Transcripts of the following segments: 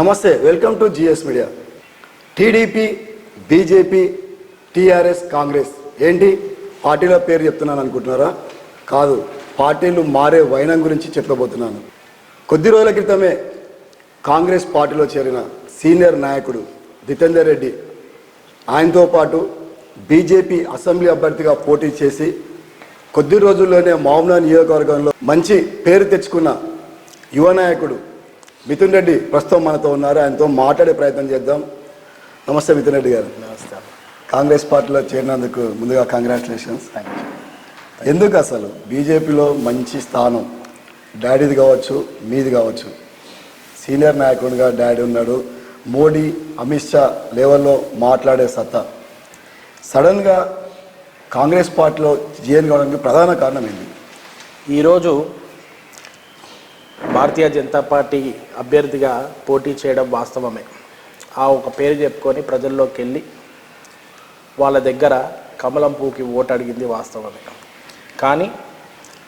నమస్తే welcome to GS media. TDP BJP TRS Congress ఏంటి? పార్టీల పేరు చెప్తున్నాను అనుకుంటున్నారా? కాదు పార్టీలు మారే వైనం గురించి చెప్పబోతున్నాను. కొద్ది రోజుల క్రితమే కాంగ్రెస్ పార్టీలో చేరిన సీనియర్ నాయకుడు జితేందర్ రెడ్డి ఆయనతో పాటు బీజేపీ అసెంబ్లీ అభ్యర్థిగా పోటీ చేసి కొద్ది రోజుల్లోనే మామూలు నియోజకవర్గంలో మంచి పేరు తెచ్చుకున్న యువ నాయకుడు మిథున్ రెడ్డి ప్రస్తుతం మనతో ఉన్నారు. ఆయనతో మాట్లాడే ప్రయత్నం చేద్దాం. నమస్తే మిథున్ రెడ్డి గారు. నమస్తే. కాంగ్రెస్ పార్టీలో చేరినందుకు ముందుగా కంగ్రాచులేషన్స్ ఎందుకు అసలు బీజేపీలో మంచి స్థానం? డాడీది కావచ్చు మీది కావచ్చు. సీనియర్ నాయకుడిగా డాడీ ఉన్నాడు. మోడీ అమిత్ షా లెవెల్లో మాట్లాడే సత్తా. సడన్గా కాంగ్రెస్ పార్టీలో జీఎన్ కావడానికి ప్రధాన కారణం ఏంటి? ఈరోజు భారతీయ జనతా పార్టీ అభ్యర్థిగా పోటీ చేయడం వాస్తవమే. ఆ ఒక పేరు చెప్పుకొని ప్రజల్లోకి వెళ్ళి వాళ్ళ దగ్గర కమలం పూకి ఓటు అడిగింది వాస్తవమే. కానీ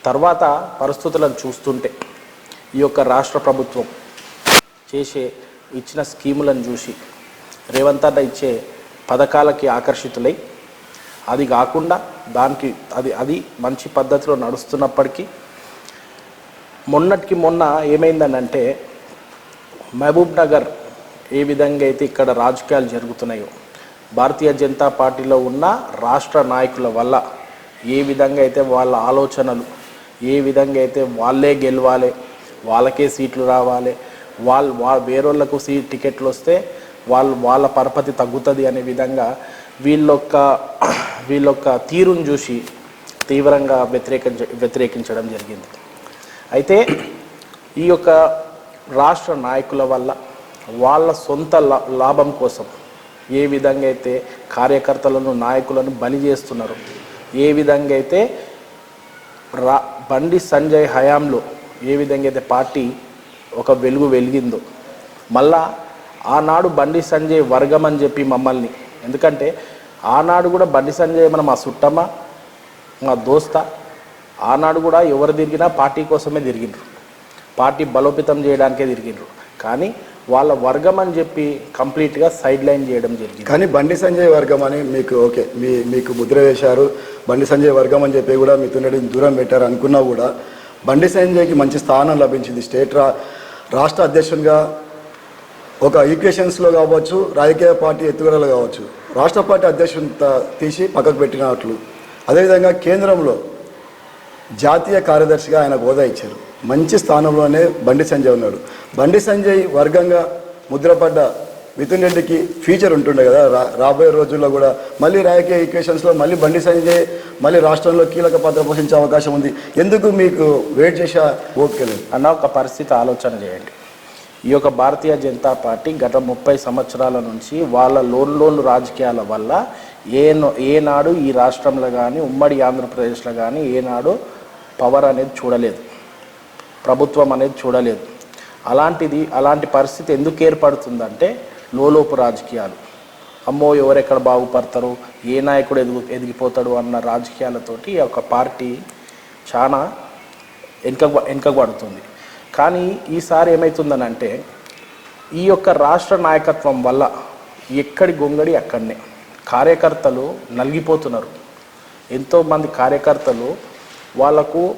తర్వాత పరిస్థితులను చూస్తుంటే ఈ యొక్క రాష్ట్ర ప్రభుత్వం చేసే ఇచ్చిన స్కీములను చూసి రేవంత్ అన్న ఇచ్చే పథకాలకి ఆకర్షితులై అది కాకుండా దానికి అది అది మంచి పద్ధతిలో నడుస్తున్నప్పటికీ మొన్నటికి మొన్న ఏమైందనంటే మహబూబ్ నగర్ ఏ విధంగా అయితే ఇక్కడ రాజకీయాలు జరుగుతున్నాయో భారతీయ జనతా పార్టీలో ఉన్న రాష్ట్ర నాయకుల వల్ల ఏ విధంగా అయితే వాళ్ళ ఆలోచనలు ఏ విధంగా అయితే వాళ్ళే గెలవాలి వాళ్ళకే సీట్లు రావాలి వాళ్ళు వా వేరేళ్ళకు సీ టికెట్లు వస్తే వాళ్ళు వాళ్ళ పరపతి తగ్గుతుంది అనే విధంగా వీళ్ళొక్క వీళ్ళొక్క తీరును చూసి తీవ్రంగా వ్యతిరేకించ వ్యతిరేకించడం జరిగింది. అయితే ఈ యొక్క రాష్ట్ర నాయకుల వల్ల వాళ్ళ సొంత లా- లాభం కోసం ఏ విధంగా అయితే కార్యకర్తలను నాయకులను బలి చేస్తున్నారు ఏ విధంగా అయితే రా బండి సంజయ్ హయాంలో ఏ విధంగా అయితే పార్టీ ఒక వెలుగు వెలిగిందో మళ్ళా ఆనాడు బండి సంజయ్ వర్గం అని చెప్పి మమ్మల్ని. ఎందుకంటే ఆనాడు కూడా బండి సంజయ్ మన మా సుట్టమ్మ మా దోస్త ఆనాడు కూడా ఎవరు తిరిగినా పార్టీ కోసమే తిరిగిండ్రు. పార్టీ బలోపేతం చేయడానికే తిరిగిండ్రు. కానీ వాళ్ళ వర్గం అని చెప్పి కంప్లీట్గా సైడ్ లైన్ చేయడం జరిగింది. కానీ బండి సంజయ్ వర్గం అని మీకు ఓకే మీ మీకు ముద్ర వేశారు. బండి సంజయ్ వర్గం అని చెప్పి కూడా మిథున్ దూరం పెట్టారు అనుకున్నా కూడా బండి సంజయ్కి మంచి స్థానం లభించింది. స్టేట్ రా రాష్ట్ర అధ్యక్షునిగా ఒక ఈక్వేషన్స్లో కావచ్చు రాజకీయ పార్టీ ఎత్తుగడలు కావచ్చు రాష్ట్ర పార్టీ అధ్యక్షుని తీసి పక్కకు పెట్టినట్లు. అదేవిధంగా కేంద్రంలో జాతీయ కార్యదర్శిగా ఆయన హోదా ఇచ్చారు. మంచి స్థానంలోనే బండి సంజయ్ ఉన్నాడు. బండి సంజయ్ వర్గంగా ముద్రపడ్డ మిథున్ రెడ్డికి ఫ్యూచర్ ఉంటుండే కదా. రా రాబోయే రోజుల్లో కూడా మళ్ళీ రాజకీయ ఈక్వేషన్స్లో మళ్ళీ బండి సంజయ్ మళ్ళీ రాష్ట్రంలో కీలక పాత్ర పోషించే అవకాశం ఉంది. ఎందుకు మీకు వెయిట్ చేసే ఓపిక లేదు? అన్న ఒక పరిస్థితి ఆలోచన చేయండి. ఈ యొక్క భారతీయ జనతా పార్టీ గత ముప్పై సంవత్సరాల నుంచి వాళ్ళ లోన్ లోన్ రాజకీయాల వల్ల ఏ ఏనాడు ఈ రాష్ట్రంలో కానీ ఉమ్మడి ఆంధ్రప్రదేశ్లో కానీ ఏనాడు పవర్ అనేది చూడలేదు. ప్రభుత్వం అనేది చూడలేదు. అలాంటిది అలాంటి పరిస్థితి ఎందుకు ఏర్పడుతుందంటే లోలోపు రాజకీయాలు. అమ్మో ఎవరెక్కడ బాగుపడతారు? ఏ నాయకుడు ఎదుగు ఎదిగిపోతాడు అన్న రాజకీయాలతోటి ఈ యొక్క పార్టీ చాలా వెనుక వెనుకబడుతుంది. కానీ ఈసారి ఏమవుతుందనంటే ఈ యొక్క రాష్ట్ర నాయకత్వం వల్ల ఎక్కడి గొంగడి అక్కడనే. కార్యకర్తలు నలిగిపోతున్నారు. ఎంతోమంది కార్యకర్తలు వాళ్ళకు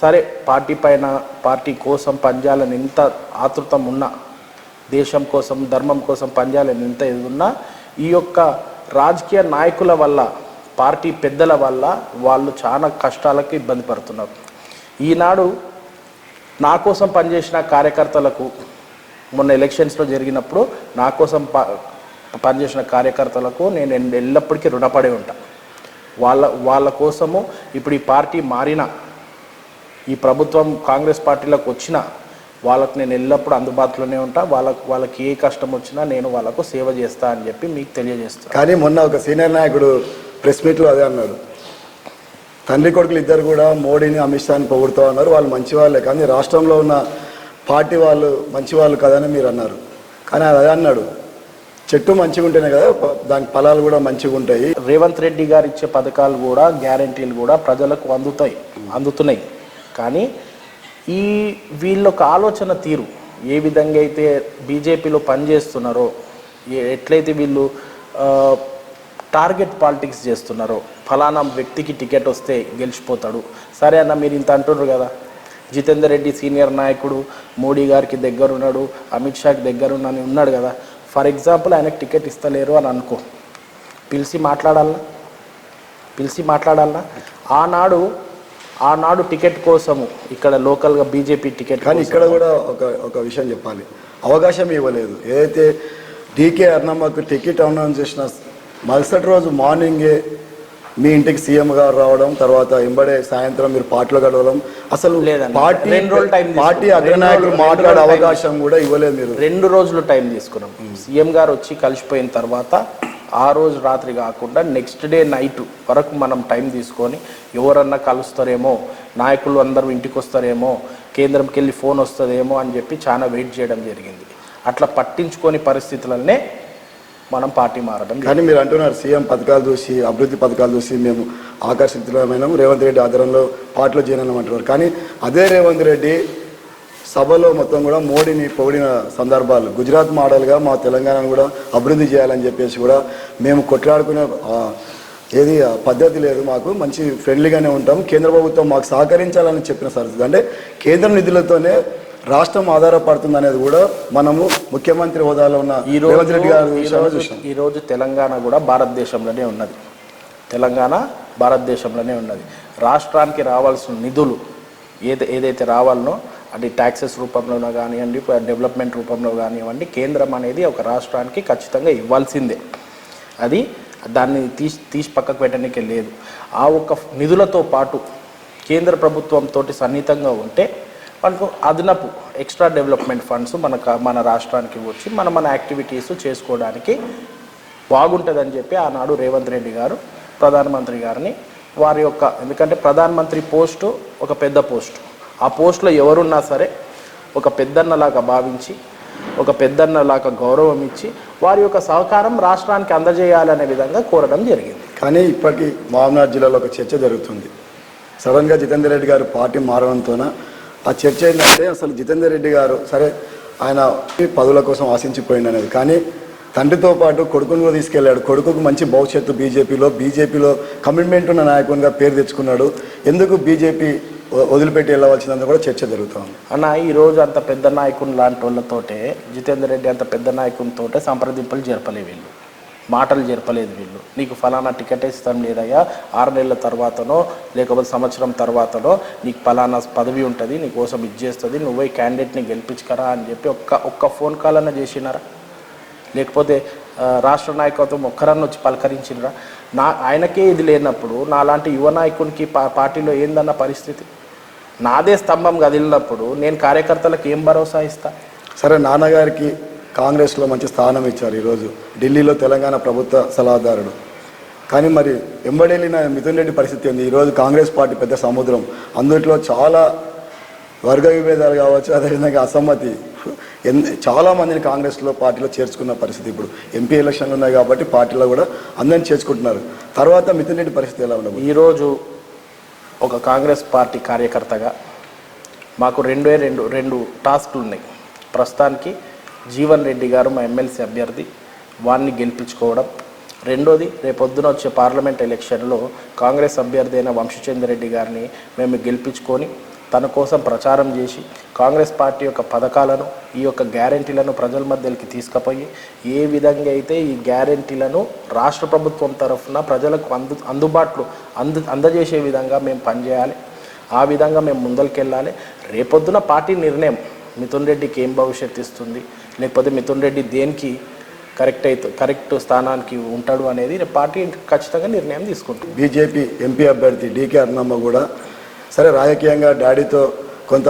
సరే పార్టీ పైన పార్టీ కోసం పంజాలని ఎంత ఆతృతం ఉన్నా దేశం కోసం ధర్మం కోసం పంజాలని ఎంత ఇది ఉన్నా ఈ యొక్క రాజకీయ నాయకుల వల్ల పార్టీ పెద్దల వల్ల వాళ్ళు చాలా కష్టాలకు ఇబ్బంది పడుతున్నారు. ఈనాడు నా కోసం పనిచేసిన కార్యకర్తలకు మొన్న ఎలక్షన్స్లో జరిగినప్పుడు నా కోసం ప పనిచేసిన కార్యకర్తలకు నేను ఎల్లప్పటికీ రుణపడి ఉంటాను వాళ్ళ వాళ్ళ కోసము ఇప్పుడు ఈ పార్టీ మారిన ఈ ప్రభుత్వం కాంగ్రెస్ పార్టీలోకి వచ్చిన వాళ్ళకు నేను ఎల్లప్పుడూ అందుబాటులోనే ఉంటా వాళ్ళకు వాళ్ళకి ఏ కష్టం వచ్చినా నేను వాళ్ళకు సేవ చేస్తా అని చెప్పి మీకు తెలియజేస్తాను కానీ మొన్న ఒక సీనియర్ నాయకుడు ప్రెస్ మీట్లో అదే అన్నాడు. తండ్రి కొడుకులు ఇద్దరు కూడా మోడీని అమిత్ షాని పొగుడుతూ ఉన్నారు. వాళ్ళు మంచి వాళ్ళే కానీ రాష్ట్రంలో ఉన్న పార్టీ వాళ్ళు మంచి వాళ్ళు కదని మీరు అన్నారు. కానీ అది అదే అన్నాడు. చెట్టు మంచిగా ఉంటేనే కదా దాని ఫలాలు కూడా మంచిగా ఉంటాయి రేవంత్ రెడ్డి గారు ఇచ్చే పథకాలు కూడా గ్యారంటీలు కూడా ప్రజలకు అందుతాయి అందుతున్నాయి. కానీ ఈ వీళ్ళొక ఆలోచన తీరు. ఏ విధంగా అయితే బీజేపీలో పనిచేస్తున్నారో ఎట్లయితే వీళ్ళు టార్గెట్ పాలిటిక్స్ చేస్తున్నారో ఫలానా వ్యక్తికి టికెట్ వస్తే గెలిచిపోతాడు. సరే అన్న మీరు ఇంత అంటున్నారు కదా. జితేందర్ రెడ్డి సీనియర్ నాయకుడు మోడీ గారికి దగ్గరున్నాడు అమిత్ షాకి దగ్గరున్నాను ఉన్నాడు కదా. ఫర్ ఎగ్జాంపుల్ ఆయనకు టికెట్ ఇస్తలేరు అని అనుకో. పిలిచి మాట్లాడాలా? పిలిచి మాట్లాడాలా? ఆనాడు ఆనాడు టికెట్ కోసము ఇక్కడ లోకల్గా బీజేపీ టికెట్ కానీ ఇక్కడ కూడా ఒక ఒక విషయం చెప్పాలి. అవకాశం ఇవ్వలేదు. ఏదైతే డీకే అర్ణమ్మకు టికెట్ అనౌన్స్ చేసిన మరుసటి రోజు మార్నింగే మీ ఇంటికి సీఎం గారు రావడం తర్వాత ఎంబడే సాయంత్రం మీరు పార్టీలో గడవడం అసలు. పార్టీ. పార్టీ అగ్రనాయకులు మాట్లాడే అవకాశం కూడా ఇవ్వలేదు మీరు. రెండు రోజులు టైం తీసుకున్నాం. సీఎం గారు వచ్చి కలిసిపోయిన తర్వాత ఆ రోజు రాత్రి కాకుండా నెక్స్ట్ డే నైట్ వరకు మనం టైం తీసుకొని ఎవరన్నా కలుస్తారేమో నాయకులు అందరూ ఇంటికి వస్తారేమో కేంద్రంకి వెళ్ళి ఫోన్ వస్తుందేమో అని చెప్పి చాలా వెయిట్ చేయడం జరిగింది. అట్లా పట్టించుకొని పరిస్థితులనే మనం పార్టీ మారడం కానీ మీరు అంటున్నారు సీఎం పథకాలు చూసి అభివృద్ధి పథకాలు చూసి మేము ఆకర్షితులమైనాము. రేవంత్ రెడ్డి ఆధ్వర్యంలో పార్టీలో చేరినాం అంటున్నారు. కానీ అదే రేవంత్ రెడ్డి సభలో మొత్తం కూడా మోడీని పొగిడిన సందర్భాలు. గుజరాత్ మోడల్గా మా తెలంగాణను కూడా అభివృద్ధి చేయాలని చెప్పేసి కూడా మేము కొట్లాడుకునే ఏది పద్ధతి లేదు. మాకు మంచి ఫ్రెండ్లీగానే ఉంటాం కేంద్ర ప్రభుత్వం మాకు సహకరించాలని చెప్పిన సరిస్థితి అంటే కేంద్ర నిధులతోనే రాష్ట్రం ఆధారపడుతుంది అనేది కూడా మనము ముఖ్యమంత్రి హోదాలో ఉన్న ఈ రేవంత్ రెడ్డి గారి రోజు విషయంలో చూసాం ఈరోజు తెలంగాణ కూడా భారతదేశంలోనే ఉన్నది. తెలంగాణ భారతదేశంలోనే ఉన్నది. రాష్ట్రానికి రావాల్సిన నిధులు ఏది ఏదైతే రావాలనో అది ట్యాక్సెస్ రూపంలోనో కానివ్వండి డెవలప్మెంట్ రూపంలో కానివ్వండి కేంద్రం అనేది ఒక రాష్ట్రానికి ఖచ్చితంగా ఇవ్వాల్సిందే. అది దాన్ని తీసి తీసి పక్కకు పెట్టడానికి లేదు. ఆ ఒక్క నిధులతో పాటు కేంద్ర ప్రభుత్వంతో సన్నిహితంగా ఉంటే మనకు అదనపు ఎక్స్ట్రా డెవలప్మెంట్ ఫండ్స్ మన మన రాష్ట్రానికి వచ్చి మన మన యాక్టివిటీస్ చేసుకోవడానికి బాగుంటుందని చెప్పి ఆనాడు రేవంత్ రెడ్డి గారు ప్రధానమంత్రి గారిని వారి యొక్క ఎందుకంటే ప్రధానమంత్రి పోస్టు ఒక పెద్ద పోస్టు. ఆ పోస్టులో ఎవరున్నా సరే ఒక పెద్దన్నలాగా భావించి ఒక పెద్దన్నలాగా గౌరవం ఇచ్చి వారి యొక్క సహకారం రాష్ట్రానికి అందజేయాలనే విధంగా కోరడం జరిగింది. కానీ ఇప్పటికీ మహబూబ్నగర్ జిల్లాలో ఒక చర్చ జరుగుతుంది. సడన్గా జితేందర్ రెడ్డి గారు పార్టీ మారడంతోన ఆ చర్చ ఏంటంటే అసలు జితేందర్ రెడ్డి గారు సరే ఆయన పదవుల కోసం ఆశించిపోయింది అనేది. కానీ తండ్రితో పాటు కొడుకును కూడా తీసుకెళ్ళాడు. కొడుకుకు మంచి భవిష్యత్తు బీజేపీలో బీజేపీలో కమిట్మెంట్ ఉన్న నాయకునిగా పేరు తెచ్చుకున్నాడు. ఎందుకు బీజేపీ వదిలిపెట్టి వెళ్ళవలసిందని కూడా చర్చ జరుగుతుంది అన్న ఈరోజు అంత పెద్ద నాయకుని లాంటి వాళ్ళతోటే జితేందర్ రెడ్డి అంత పెద్ద నాయకునితోటే సంప్రదింపులు జరపలే వీళ్ళు. మాటలు జరపలేదు వీళ్ళు. నీకు ఫలానా టికెట్ ఇస్తాం లేదయ్యా ఆరు నెలల తర్వాతనో లేకపోతే సంవత్సరం తర్వాతనో నీకు ఫలానా పదవి ఉంటుంది నీ కోసం ఇది చేస్తుంది నువ్వే క్యాండిడేట్ని గెలిపించుకరా అని చెప్పి ఒక్క ఒక్క ఫోన్ కాల్ అన్న చేసినారా? లేకపోతే రాష్ట్ర నాయకత్వం ఒక్కరన్న వచ్చి పలకరించినరా? నా ఆయనకే ఇది లేనప్పుడు నాలాంటి యువ నాయకునికి పా పార్టీలో ఏందన్న పరిస్థితి? నాదే స్తంభం కదిలినప్పుడు నేను కార్యకర్తలకు ఏం భరోసా ఇస్తా? సరే నాన్నగారికి కాంగ్రెస్లో మంచి స్థానం ఇచ్చారు ఈరోజు. ఢిల్లీలో తెలంగాణ ప్రభుత్వ సలహాదారుడు. కానీ మరి ఎంబడెళ్ళిన మిథున్ రెడ్డి పరిస్థితి ఉంది ఈరోజు కాంగ్రెస్ పార్టీ పెద్ద సముద్రం. అందులో చాలా వర్గ విభేదాలు కావచ్చు అదేవిధంగా అసమ్మతి. ఎన్ చాలా మందిని కాంగ్రెస్లో పార్టీలో చేర్చుకున్న పరిస్థితి ఇప్పుడు. ఎంపీ ఎలక్షన్లు ఉన్నాయి కాబట్టి పార్టీలో కూడా అందరిని చేర్చుకుంటున్నారు. తర్వాత మిథున్ రెడ్డి పరిస్థితి ఎలా ఉండదు ఈరోజు ఒక కాంగ్రెస్ పార్టీ కార్యకర్తగా మాకు రెండే రెండు రెండు టాస్క్లు ఉన్నాయి ప్రస్తుతానికి జీవన్ రెడ్డి గారు మా ఎమ్మెల్సీ అభ్యర్థి వారిని గెలిపించుకోవడం. రెండోది రేపొద్దున వచ్చే పార్లమెంట్ ఎలక్షన్లో కాంగ్రెస్ అభ్యర్థి అయిన వంశచంద్ర రెడ్డి గారిని మేము గెలిపించుకొని తన కోసం ప్రచారం చేసి కాంగ్రెస్ పార్టీ యొక్క పథకాలను ఈ యొక్క గ్యారంటీలను ప్రజల మధ్యలోకి తీసుకుపోయి ఏ విధంగా అయితే ఈ గ్యారంటీలను రాష్ట్ర ప్రభుత్వం తరఫున ప్రజలకు అందు అందుబాటులో అందు అందజేసే విధంగా మేము పనిచేయాలి. ఆ విధంగా మేము ముందరికెళ్ళాలి రేపొద్దున పార్టీ నిర్ణయం మిథున్ రెడ్డికి ఏం భవిష్యత్తు ఇస్తుంది? లేకపోతే మిథున్ రెడ్డి దేనికి కరెక్ట్ అయితే కరెక్ట్ స్థానానికి ఉంటాడు అనేది పార్టీ ఖచ్చితంగా నిర్ణయం తీసుకుంటుంది. బీజేపీ ఎంపీ అభ్యర్థి డీకే అన్నమ్మ కూడా సరే రాజకీయంగా డాడీతో కొంత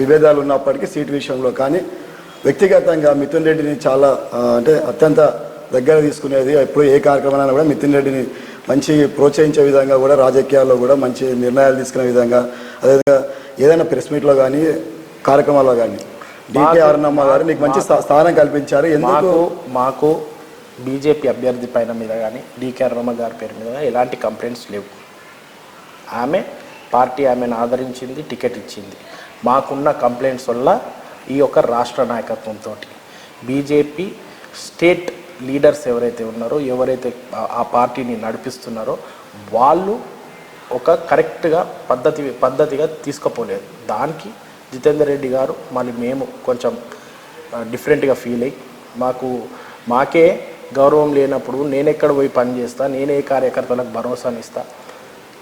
విభేదాలు ఉన్నప్పటికీ సీటు విషయంలో కానీ వ్యక్తిగతంగా మిథున్ రెడ్డిని చాలా అంటే అత్యంత దగ్గర తీసుకునేది ఎప్పుడు ఏ కార్యక్రమాన్ని కూడా మిథున్ రెడ్డిని మంచి ప్రోత్సహించే విధంగా కూడా రాజకీయాల్లో కూడా మంచి నిర్ణయాలు తీసుకునే విధంగా అదేవిధంగా ఏదైనా ప్రెస్ మీట్లో కానీ కార్యక్రమాల్లో కానీ డీకే మాకు- అరుణమ్మ గారు నీకు మంచి స్థా- స్థానం కల్పించారు. ఎందుకు? మాకు మాకు బీజేపీ అభ్యర్థి పైన మీద కానీ డీకే రమ గారి పేరు మీద కానీ ఎలాంటి కంప్లైంట్స్ లేవు. ఆమె పార్టీ ఆమెను ఆదరించింది టికెట్ ఇచ్చింది. మాకున్న కంప్లైంట్స్ వల్ల ఈ యొక్క రాష్ట్ర నాయకత్వంతో బీజేపీ స్టేట్ లీడర్స్ ఎవరైతే ఉన్నారో ఎవరైతే ఆ పార్టీని నడిపిస్తున్నారో వాళ్ళు ఒక కరెక్ట్గా పద్ధతి పద్ధతిగా తీసుకుపోలేదు. దానికి జితేందర్ రెడ్డి గారు మళ్ళీ మేము కొంచెం డిఫరెంట్గా ఫీల్ అయ్యి మాకు మాకే గౌరవం లేనప్పుడు నేను ఎక్కడ పోయి పని చేస్తా నేనే కార్యకర్తలకు భరోసాని ఇస్తా.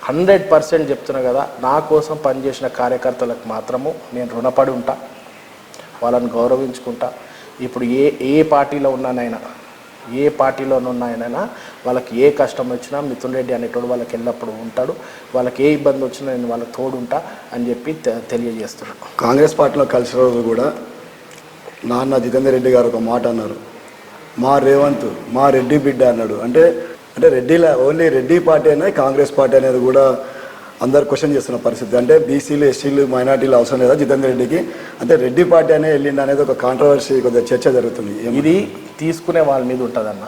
హండ్రెడ్ పర్సెంట్ చెప్తున్నా కదా నా కోసం పనిచేసిన కార్యకర్తలకు మాత్రము నేను రుణపడి ఉంటా వాళ్ళని గౌరవించుకుంటా. ఇప్పుడు ఏ ఏ పార్టీలో ఉన్నానైనా ఏ పార్టీలో ఉన్నాయనైనా వాళ్ళకి ఏ కష్టం వచ్చినా మిథున్ రెడ్డి అనేటోడు వాళ్ళకి ఎల్లప్పుడూ ఉంటాడు. వాళ్ళకి ఏ ఇబ్బంది వచ్చినా నేను వాళ్ళకి తోడు ఉంటా అని చెప్పి తెలియజేస్తున్నాను. కాంగ్రెస్ పార్టీలో కలిసిన రోజు కూడా నాన్న జితేందర్ రెడ్డి గారు ఒక మాట అన్నారు. మా రేవంత్ మా రెడ్డి బిడ్డ అన్నాడు. అంటే అంటే రెడ్డిలా ఓన్లీ రెడ్డి పార్టీ అనేది కాంగ్రెస్ పార్టీ అనేది కూడా అందరు క్వశ్చన్ చేస్తున్న పరిస్థితి. అంటే బీసీలు ఎస్సీలు మైనార్టీలు అవసరం లేదా జితేందర్ రెడ్డికి? అంటే రెడ్డి పార్టీ అనే వెళ్ళింది అనేది ఒక కాంట్రవర్సీ కొద్దిగా చర్చ జరుగుతుంది. ఇది తీసుకునే వాళ్ళ మీద ఉంటుందన్న.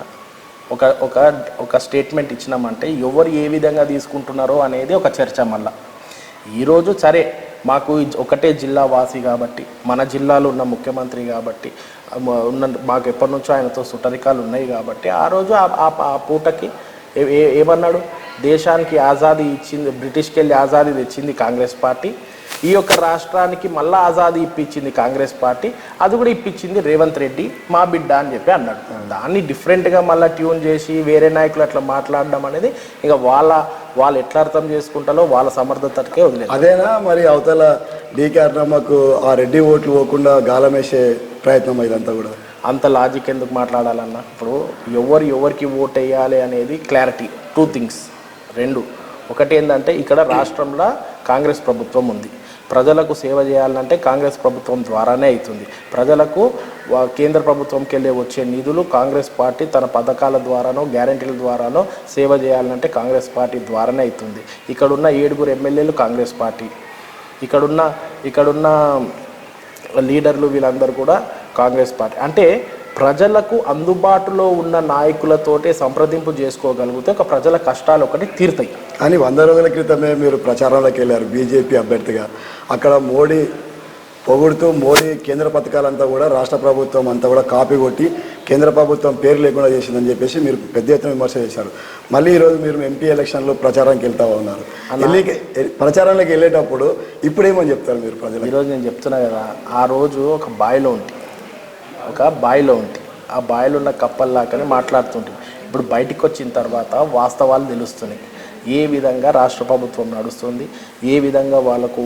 ఒక ఒక ఒక స్టేట్మెంట్ ఇచ్చినామంటే ఎవరు ఏ విధంగా తీసుకుంటున్నారో అనేది ఒక చర్చ మళ్ళా. ఈరోజు సరే మాకు ఒకటే జిల్లా వాసి కాబట్టి మన జిల్లాలో ఉన్న ముఖ్యమంత్రి కాబట్టి ఉన్న మాకు ఎప్పటి నుంచో ఆయనతో సుటరికాలు ఉన్నాయి కాబట్టి ఆ రోజు ఆ- ఆ పూటకి ఏ- ఏమన్నాడు? దేశానికి ఆజాదీ ఇచ్చింది బ్రిటిష్కి వెళ్ళి ఆజాదీ తెచ్చింది కాంగ్రెస్ పార్టీ. ఈ యొక్క రాష్ట్రానికి మళ్ళా ఆజాదీ ఇప్పించింది కాంగ్రెస్ పార్టీ అది కూడా ఇప్పించింది రేవంత్ రెడ్డి మా బిడ్డ అని చెప్పి అన్నాడు. దాన్ని డిఫరెంట్గా మళ్ళీ ట్యూన్ చేసి వేరే నాయకులు అట్లా మాట్లాడడం అనేది ఇక వాళ్ళ వాళ్ళు ఎట్లా అర్థం చేసుకుంటారో వాళ్ళ సమర్థతకే వదిలేదు అదేనా? మరి అవతల డీకే అన్నమ్మకు ఆ రెడ్డి ఓట్లు పోకుండా గాలం వేసే ప్రయత్నం ఇదంతా కూడా. అంత లాజిక్ ఎందుకు మాట్లాడాలన్నా? ఇప్పుడు ఎవరు ఎవరికి ఓట్ వేయాలి అనేది క్లారిటీ టూ థింగ్స్ రెండు. ఒకటి ఏంటంటే ఇక్కడ రాష్ట్రంలో కాంగ్రెస్ ప్రభుత్వం ఉంది. ప్రజలకు సేవ చేయాలంటే కాంగ్రెస్ ప్రభుత్వం ద్వారానే అవుతుంది. ప్రజలకు కేంద్ర ప్రభుత్వంకి వెళ్ళి వచ్చే నిధులు కాంగ్రెస్ పార్టీ తన పథకాల ద్వారానో గ్యారంటీల ద్వారానో సేవ చేయాలంటే కాంగ్రెస్ పార్టీ ద్వారానే అవుతుంది. ఇక్కడున్న ఏడుగురు ఎమ్మెల్యేలు కాంగ్రెస్ పార్టీ. ఇక్కడున్న ఇక్కడున్న లీడర్లు వీళ్ళందరూ కూడా కాంగ్రెస్ పార్టీ. అంటే ప్రజలకు అందుబాటులో ఉన్న నాయకులతోటే సంప్రదింపు చేసుకోగలిగితే ఒక ప్రజల కష్టాలు ఒకటి తీరుతాయి. కానీ వంద రోజుల క్రితమే మీరు ప్రచారంలోకి వెళ్ళారు బీజేపీ అభ్యర్థిగా. అక్కడ మోడీ పొగుడుతూ మోడీ కేంద్ర పథకాలంతా కూడా రాష్ట్ర ప్రభుత్వం అంతా కూడా కాపీ కొట్టి కేంద్ర ప్రభుత్వం పేరు లేకుండా చేసిందని చెప్పేసి మీరు పెద్ద ఎత్తున విమర్శ చేశారు. మళ్ళీ ఈరోజు మీరు ఎంపీ ఎలక్షన్లో ప్రచారానికి వెళ్తా ఉన్నారు. వెళ్ళి ప్రచారంలోకి వెళ్ళేటప్పుడు ఇప్పుడేమని చెప్తారు మీరు ప్రజలకు? ఈరోజు నేను చెప్తున్నా కదా ఆ రోజు ఒక బావిలో ఉంటి ఒక బాయిలో ఉంది ఆ బాయిలో ఉన్న కప్పల్లాగానే మాట్లాడుతుంటుంది ఇప్పుడు బయటికి వచ్చిన తర్వాత వాస్తవాలు తెలుస్తున్నాయి. ఏ విధంగా రాష్ట్ర ప్రభుత్వం నడుస్తుంది ఏ విధంగా వాళ్ళకు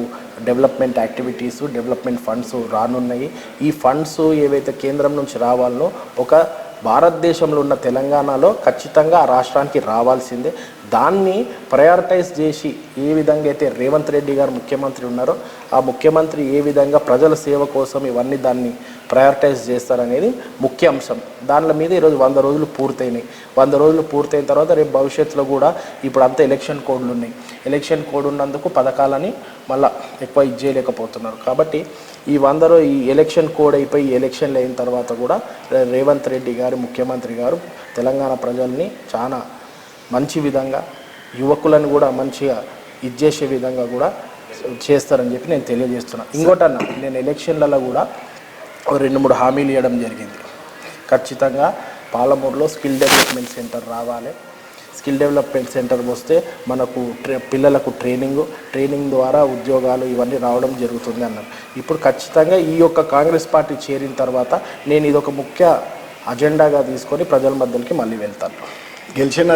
డెవలప్మెంట్ యాక్టివిటీస్ డెవలప్మెంట్ ఫండ్స్ రానున్నాయి. ఈ ఫండ్స్ ఏవైతే కేంద్రం నుంచి రావాలనో ఒక భారతదేశంలో ఉన్న తెలంగాణలో ఖచ్చితంగా ఆ రాష్ట్రానికి రావాల్సిందే. దాన్ని ప్రయారిటైజ్ చేసి ఏ విధంగా అయితే రేవంత్ రెడ్డి గారు ముఖ్యమంత్రి ఉన్నారో ఆ ముఖ్యమంత్రి ఏ విధంగా ప్రజల సేవ కోసం ఇవన్నీ దాన్ని ప్రయారిటైజ్ చేస్తారనేది ముఖ్య అంశం. దానిల మీద ఈరోజు వంద రోజులు పూర్తయినాయి. వంద రోజులు పూర్తయిన తర్వాత రేపు భవిష్యత్తులో కూడా ఇప్పుడు అంతా ఎలక్షన్ కోడ్లు ఉన్నాయి. ఎలక్షన్ కోడ్ ఉన్నందుకు పథకాలని మళ్ళీ ఎక్కువ ఇది చేయలేకపోతున్నారు కాబట్టి ఈ వంద రోజు ఈ ఎలక్షన్ కోడ్ అయిపోయి ఎలక్షన్లు అయిన తర్వాత కూడా రేవంత్ రెడ్డి గారు ముఖ్యమంత్రి గారు తెలంగాణ ప్రజల్ని చాలా మంచి విధంగా యువకులను కూడా మంచిగా ఇది చేసే విధంగా కూడా చేస్తారని చెప్పి నేను తెలియజేస్తున్నాను ఇంకోటన్నా నేను ఎలక్షన్లలో కూడా రెండు మూడు హామీలు ఇవ్వడం జరిగింది. ఖచ్చితంగా పాలమూరులో స్కిల్ డెవలప్మెంట్ సెంటర్ రావాలి. స్కిల్ డెవలప్మెంట్ సెంటర్ వస్తే మనకు ట్రే పిల్లలకు ట్రైనింగ్ ట్రైనింగ్ ద్వారా ఉద్యోగాలు ఇవన్నీ రావడం జరుగుతుంది అన్నారు. ఇప్పుడు ఖచ్చితంగా ఈ యొక్క కాంగ్రెస్ పార్టీ చేరిన తర్వాత నేను ఇది ఒక ముఖ్య అజెండాగా తీసుకొని ప్రజల మధ్యలోకి మళ్ళీ వెళ్తాను. గెలిచిన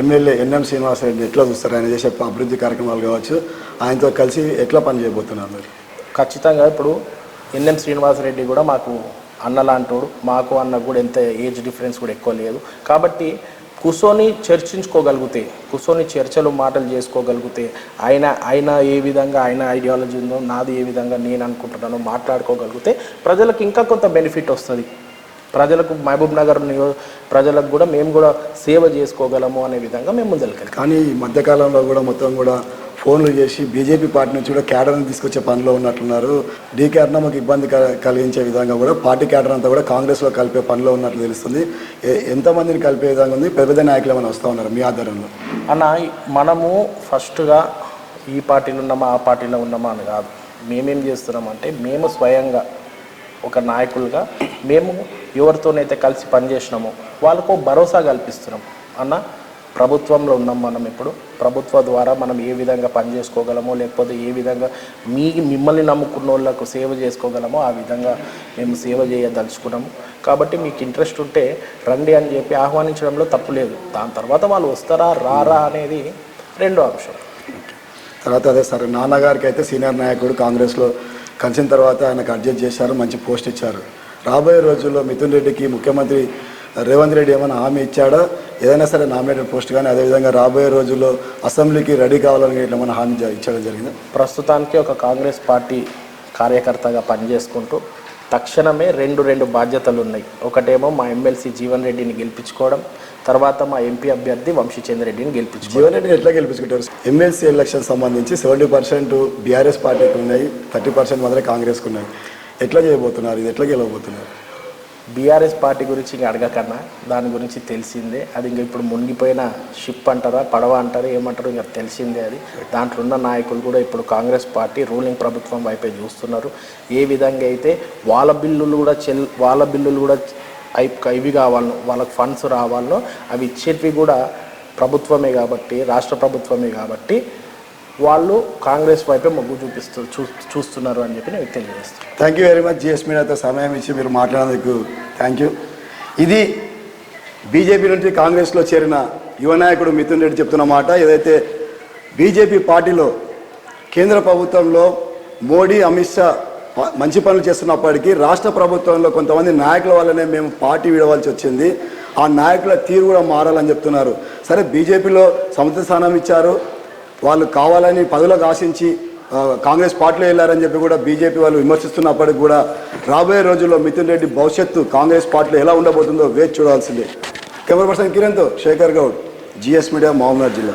ఎమ్మెల్యే ఎన్ఎం శ్రీనివాసరెడ్డి ఎట్లా చూస్తారు? ఆయన చేసే అభివృద్ధి కార్యక్రమాలు కావచ్చు. ఆయనతో కలిసి ఎట్లా పని చేయబోతున్నారు మీరు? ఖచ్చితంగా ఇప్పుడు ఎన్ఎం శ్రీనివాసరెడ్డి కూడా మాకు అన్న లాంటోడు. మాకు అన్న కూడా ఎంత ఏజ్ డిఫరెన్స్ కూడా ఎక్కువ లేదు. కాబట్టి కూర్చొని చర్చించుకోగలిగితే కూర్చొని చర్చలు మాటలు చేసుకోగలిగితే ఆయన ఆయన ఏ విధంగా ఆయన ఐడియాలజీ ఉందో నాది ఏ విధంగా నేను అనుకుంటున్నానో మాట్లాడుకోగలిగితే ప్రజలకు ఇంకా కొంత బెనిఫిట్ వస్తుంది. ప్రజలకు మహబూబ్ నగర్ ప్రజలకు కూడా మేము కూడా సేవ చేసుకోగలము అనే విధంగా మేము ముందరికెళ్తాం కానీ ఈ మధ్యకాలంలో కూడా మొత్తం కూడా ఫోన్లు చేసి బీజేపీ పార్టీ నుంచి కూడా కేడర్ని తీసుకొచ్చే పనిలో ఉన్నట్లున్నారు డీకే మాకు ఇబ్బంది క- కలిగించే విధంగా కూడా పార్టీ కేడర్ అంతా కూడా కాంగ్రెస్లో కలిపే పనిలో ఉన్నట్లు తెలుస్తుంది. ఎంతమందిని కలిపే విధంగా ఉంది? పెద్ద పెద్ద నాయకులు ఏమైనా వస్తూ ఉన్నారు మీ ఆధారంలో అన్న మనము ఫస్ట్గా ఈ పార్టీలో ఉన్నామా ఆ పార్టీలో ఉన్నామా అని కాదు. మేమేం చేస్తున్నామంటే మేము స్వయంగా ఒక నాయకులుగా మేము ఎవరితోనైతే కలిసి పనిచేసినామో వాళ్ళకు భరోసా కల్పిస్తున్నాం. అన్న ప్రభుత్వంలో ఉన్నాం మనం ఇప్పుడు. ప్రభుత్వ ద్వారా మనం ఏ విధంగా పని చేసుకోగలమో లేకపోతే ఏ విధంగా మీ మిమ్మల్ని నమ్ముకున్న వాళ్ళకు సేవ చేసుకోగలమో ఆ విధంగా మేము సేవ చేయదలుచుకున్నాము. కాబట్టి మీకు ఇంట్రెస్ట్ ఉంటే రండి అని చెప్పి ఆహ్వానించడంలో తప్పు లేదు. దాని తర్వాత వాళ్ళు వస్తారా రారా అనేది రెండో అంశం. తర్వాత అదే సార్ నాన్నగారికి అయితే సీనియర్ నాయకుడు కాంగ్రెస్లో కలిసిన తర్వాత ఆయనకు అడ్జస్ట్ చేశారు మంచి పోస్ట్ ఇచ్చారు. రాబోయే రోజుల్లో మిథున్ రెడ్డికి ముఖ్యమంత్రి రేవంత్ రెడ్డి ఏమైనా హామీ ఇచ్చాడా? ఏదైనా సరే నామినేటెడ్ పోస్ట్ కానీ అదేవిధంగా రాబోయే రోజుల్లో అసెంబ్లీకి రెడీ కావాలని ఇట్లా ఏమైనా హామీ ఇచ్చడం జరిగిందా? ప్రస్తుతానికి ఒక కాంగ్రెస్ పార్టీ కార్యకర్తగా పనిచేసుకుంటూ తక్షణమే రెండు రెండు బాధ్యతలు ఉన్నాయి. ఒకటేమో మా ఎమ్మెల్సీ జీవన్ రెడ్డిని గెలిపించుకోవడం తర్వాత మా ఎంపీ అభ్యర్థి వంశీచంద్ర రెడ్డిని గెలిపించుకోవడం. జీవన్ రెడ్డిని ఎట్లా గెలిపించుకుంటారు? ఎమ్మెల్సీ ఎలక్షన్ సంబంధించి సెవెంటీ పర్సెంట్ బీఆర్ఎస్ పార్టీకి ఉన్నాయి థర్టీ పర్సెంట్ మాత్రమే కాంగ్రెస్కి ఉన్నాయి. ఎట్లా చేయబోతున్నారు? ఇది ఎట్లా గెలవబోతున్నారు? బీఆర్ఎస్ పార్టీ గురించి ఇంకా అడగకన్నా దాని గురించి తెలిసిందే. అది ఇంకా ఇప్పుడు మునిగిపోయిన షిప్ అంటారా పడవ అంటారా ఏమంటారు ఇంకా తెలిసిందే అది. దాంట్లో ఉన్న నాయకులు కూడా ఇప్పుడు కాంగ్రెస్ పార్టీ రూలింగ్ ప్రభుత్వం వైపే చూస్తున్నారు. ఏ విధంగా అయితే వాళ్ళ బిల్లులు కూడా చెల్ వాళ్ళ బిల్లులు కూడా అయి ఇవి కావాలను వాళ్ళకి ఫండ్స్ రావాలనో అవి ఇచ్చేటివి కూడా ప్రభుత్వమే కాబట్టి రాష్ట్ర ప్రభుత్వమే కాబట్టి వాళ్ళు కాంగ్రెస్ వైపే మొగ్గు చూపిస్తూ చూ చూస్తున్నారు అని చెప్పి నేను తెలియజేస్తాను thank you very much GS మీడియాతో సమయం ఇచ్చి మీరు మాట్లాడేందుకు థ్యాంక్ యూ ఇది బీజేపీ నుంచి కాంగ్రెస్లో చేరిన యువ నాయకుడు మిథున్ రెడ్డి చెప్తున్న మాట. ఏదైతే బీజేపీ పార్టీలో కేంద్ర ప్రభుత్వంలో మోడీ అమిత్ షా మంచి పనులు చేస్తున్నప్పటికీ రాష్ట్ర ప్రభుత్వంలో కొంతమంది నాయకుల వల్లనే మేము పార్టీ విడవలసి వచ్చింది. ఆ నాయకుల తీరు కూడా మారాలని చెప్తున్నారు. సరే బీజేపీలో సమత స్థానం ఇచ్చారు. వాళ్ళు కావాలని పదవులకు ఆశించి కాంగ్రెస్ పార్టీలో వెళ్ళారని చెప్పి కూడా బీజేపీ వాళ్ళు విమర్శిస్తున్నప్పటికి కూడా రాబోయే రోజుల్లో మిథున్ రెడ్డి భవిష్యత్తు కాంగ్రెస్ పార్టీలో ఎలా ఉండబోతుందో వేచి చూడాల్సిందే. కెమెరా పర్సన్ కిరణ్తో శేఖర్ గౌడ్ జిఎస్ మీడియా మహబూబ్నగర్ జిల్లా.